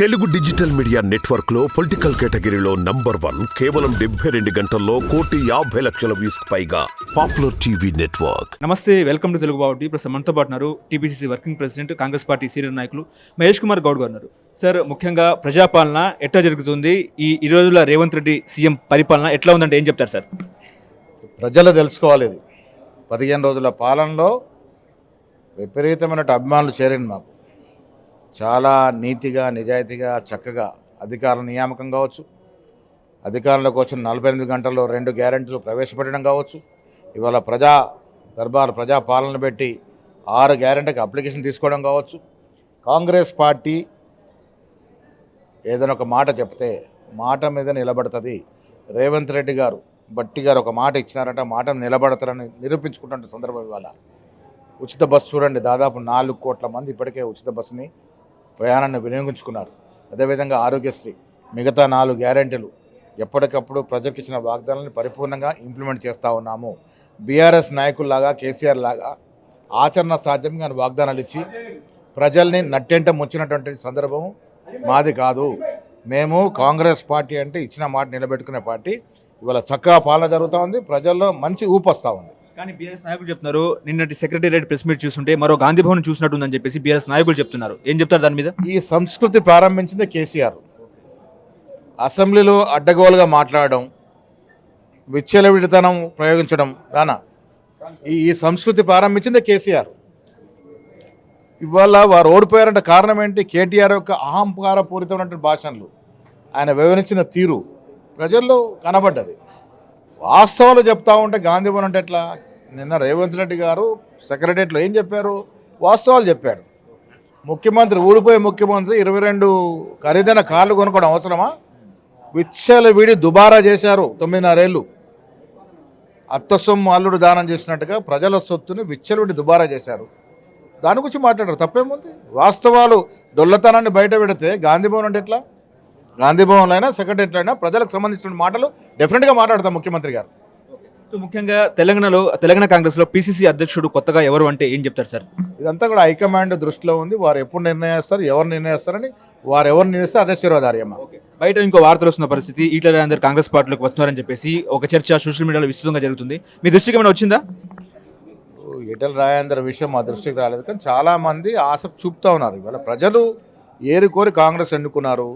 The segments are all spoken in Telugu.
తెలుగు డిజిటల్ మీడియా నెట్వర్క్లో పొలిటికల్ కేటగిరీలో నంబర్ వన్ కేవలం డెబ్బై రెండు గంటల్లో కోటి యాభై లక్షల వ్యూస్ పైగా. Popular TV network. నమస్తే వెల్కమ్ టు తెలుగు బావుటి ప్రస్తుతం మనతో పాటు ఉన్నారు TPCC working president Congress party senior నాయకులు మహేష్ కుమార్ గౌడ్ గారు ఉన్నారు. సార్ ముఖ్యంగా ప్రజాపాలన ఎట్లా జరుగుతుంది? ఈ ఈ రోజుల రేవంత్ రెడ్డి సీఎం పరిపాలన ఎట్లా ఉందంటే ఏం చెప్తారు సార్? ప్రజలు తెలుసుకోవాలి ఇది. పదిహేను రోజుల పాలనలో విపరీతమైన అభిమానులు చేరింది మాకు. చాలా నీతిగా నిజాయితీగా చక్కగా అధికార నియామకం కావచ్చు. అధికారంలోకి వచ్చిన నలభై ఎనిమిది గంటల్లో రెండు గ్యారెంటీలు ప్రవేశపెట్టడం కావచ్చు. ఇవాళ ప్రజా దర్బార్ ప్రజా పాలన పెట్టి ఆరు గ్యారెంటీకి అప్లికేషన్ తీసుకోవడం కావచ్చు. కాంగ్రెస్ పార్టీ ఏదైనా ఒక మాట చెప్తే మాట మీద నిలబడుతుంది. రేవంత్ రెడ్డి గారు బట్టి గారు ఒక మాట ఇచ్చినారంటే మాట నిలబడతారని నిరూపించుకుంటున్న సందర్భం ఇవాళ. ఉచిత బస్సు చూడండి దాదాపు నాలుగు కోట్ల మంది ఇప్పటికే ఉచిత బస్సుని ప్రయాణాన్ని వినియోగించుకున్నారు. అదేవిధంగా ఆరోగ్యశ్రీ మిగతా నాలుగు గ్యారెంటీలు ఎప్పటికప్పుడు ప్రజలకు ఇచ్చిన వాగ్దానాలను పరిపూర్ణంగా ఇంప్లిమెంట్ చేస్తూ ఉన్నాము. బీఆర్ఎస్ నాయకుల్లాగా కేసీఆర్ లాగా ఆచరణ సాధ్యంగా వాగ్దానాలు ఇచ్చి ప్రజల్ని నట్టెంట ముంచినటువంటి సందర్భం మాది కాదు. మేము కాంగ్రెస్ పార్టీ అంటే ఇచ్చిన మాట నిలబెట్టుకునే పార్టీ. ఇవాళ చక్కగా పాలన జరుగుతూ ఉంది. ప్రజల్లో మంచి ఊపొస్తూ ఉంది. కానీ బీఆర్ఎస్ నాయకులు చెప్తున్నారు నిన్నటి సెక్రటేరియట్ ప్రెస్ మీట్ చూస్తుంటే మరో గాంధీ భవన్ చూసినట్టుందని చెప్పేసి బీఆర్ఎస్ నాయకులు చెప్తున్నారు. ఏం చెప్తారు దాని మీద? ఈ సంస్కృతి ప్రారంభించింది కేసీఆర్. అసెంబ్లీలో అడ్డగోలుగా మాట్లాడడం విచ్చలవిడితనం ప్రయోగించడం దానా ఈ ఈ సంస్కృతి ప్రారంభించింది కేసీఆర్. ఇవాళ వారు ఓడిపోయారంటే కారణం ఏంటి? కేటీఆర్ యొక్క అహంకారపూరితమైనటువంటి భాషలు ఆయన వివరించిన తీరు ప్రజల్లో కనబడ్డది. వాస్తవాలు చెప్తా ఉంటే గాంధీవనం అంటే ఎట్లా? నిన్న రేవంత్ రెడ్డి గారు సెక్రటరియట్లో ఏం చెప్పారు? వాస్తవాలు చెప్పారు. ముఖ్యమంత్రి ఊడిపోయే ముఖ్యమంత్రి ఇరవై రెండు ఖరీదైన కార్లు కొనుక్కోవడం అవసరమా? విచ్చల వీడి దుబారా చేశారు తొమ్మిదిన్నరేళ్ళు అత్తసొమ్ము అల్లుడు దానం చేసినట్టుగా ప్రజల సొత్తుని విచ్చలవిడి దుబారా చేశారు. దాని గురించి మాట్లాడారు. తప్పేముంది? వాస్తవాలు దొల్లతనాన్ని బయట పెడితే గాంధీ భవన్ అంటే ఎట్లా? గాంధీ భవన్లో అయినా సెక్రటరీలో అయినా ప్రజలకు సంబంధించిన మాటలు డెఫినెట్గా మాట్లాడతాం ముఖ్యమంత్రి గారు. ముఖ్యంగా తెలంగాణలో తెలంగాణ కాంగ్రెస్లో పీసీసీ అధ్యక్షుడు కొత్తగా ఎవరు అంటే ఏం చెప్తారు సార్? ఇదంతా కూడా హైకమాండ్ దృష్టిలో ఉంది. వారు ఎప్పుడు నిర్ణయిస్తారు ఎవరు నిర్ణయిస్తారని వారు ఎవరు నిర్ణయిస్తే అదే శిరోధార్యమ్మ. బయట ఇంకో వార్తలు వస్తున్న పరిస్థితి ఈటల అందరు కాంగ్రెస్ పార్టీలోకి వస్తున్నారని చెప్పేసి ఒక చర్చ సోషల్ మీడియాలో విస్తృతంగా జరుగుతుంది. మీ దృష్టికి ఏమైనా వచ్చిందా? ఈటల రాజేందర్ విషయం మా దృష్టికి రాలేదు. కానీ చాలామంది ఆసక్తి చూపుతూ ఉన్నారు. ఇవాళ ప్రజలు ఏరి కోరి కాంగ్రెస్ ఎన్నుకున్నారు.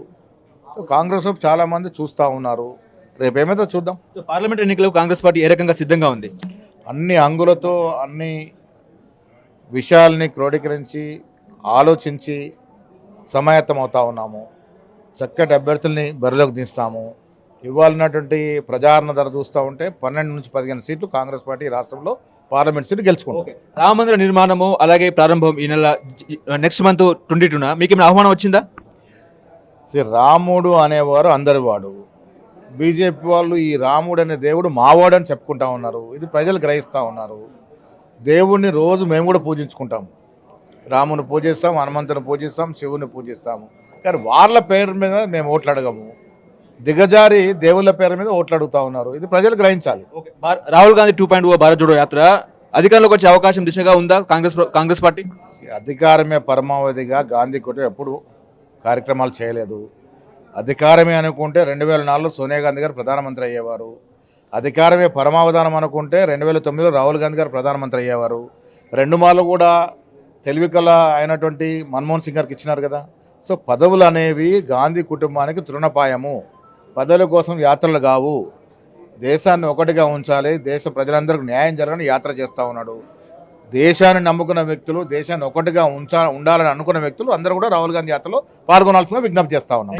కాంగ్రెస్ వైపు చాలామంది చూస్తూ ఉన్నారు. రేపు ఏమైతే చూద్దాం. పార్లమెంట్ ఎన్నికలకు కాంగ్రెస్ పార్టీ ఏ రకంగా సిద్ధంగా ఉంది? అన్ని అంగులతో అన్ని విషయాల్ని క్రోడీకరించి ఆలోచించి సమాయత్తం అవుతా ఉన్నాము. చక్కటి అభ్యర్థుల్ని బరిలోకి తీస్తాము ఇవ్వాలన్నటువంటి ప్రజాదరణ ధర చూస్తూ ఉంటే పన్నెండు నుంచి పదిహేను సీట్లు కాంగ్రెస్ పార్టీ రాష్ట్రంలో పార్లమెంట్ సీట్లు గెలుచుకుంటాం రామ మందిర నిర్మాణము అలాగే ప్రారంభం ఈ నెల నెక్స్ట్ మంత్ ట్వంటీ టూన? మీకు ఏమైనా ఆహ్వానం వచ్చిందా? శ్రీ రాముడు అనేవారు అందరి వాడు బీజేపీ వాళ్ళు ఈ రాముడు అనే దేవుడు మావాడు అని చెప్పుకుంటా ఉన్నారు. ఇది ప్రజలు గ్రహిస్తూ ఉన్నారు. దేవుణ్ణి రోజు మేము కూడా పూజించుకుంటాం. రాముని పూజిస్తాం హనుమంతుని పూజిస్తాం శివుని పూజిస్తాము. కానీ వాళ్ళ పేరు మీద మేము ఓట్లు అడగము. దిగజారి దేవుళ్ళ పేరు మీద ఓట్లు అడుగుతా ఉన్నారు. ఇది ప్రజలు గ్రహించాలి. Rahul Gandhi two point O Bharat Jodo Yatra అధికారంలోకి వచ్చే అవకాశం దిశగా ఉందా? కాంగ్రెస్ కాంగ్రెస్ పార్టీ? అధికారమే పరమావధిగా గాంధీ కుటుంబం ఎప్పుడు కార్యక్రమాలు చేయలేదు. అధికారమే అనుకుంటే రెండు వేల నాలుగులో సోనియా గాంధీ గారు ప్రధానమంత్రి అయ్యేవారు. అధికారమే పరమావధానం అనుకుంటే రెండు వేల తొమ్మిదిలో రాహుల్ గాంధీ గారు ప్రధానమంత్రి అయ్యేవారు. రెండు మార్లు కూడా తెలివికల అయినటువంటి మన్మోహన్ సింగ్ గారికి ఇచ్చినారు కదా. సో పదవులు అనేవి గాంధీ కుటుంబానికి తృణపాయము. పదవుల కోసం యాత్రలు కావు. దేశాన్ని ఒకటిగా ఉంచాలి. దేశ ప్రజలందరికీ న్యాయం జరగని యాత్ర చేస్తూ ఉన్నాడు. దేశాన్ని నమ్ముకున్న వ్యక్తులు దేశాన్ని ఒకటిగా ఉంచా ఉండాలని అనుకున్న వ్యక్తులు అందరూ కూడా రాహుల్ గాంధీ యాత్రలో పాల్గొనాల్సిందిగా విజ్ఞప్తి చేస్తా ఉన్నాం.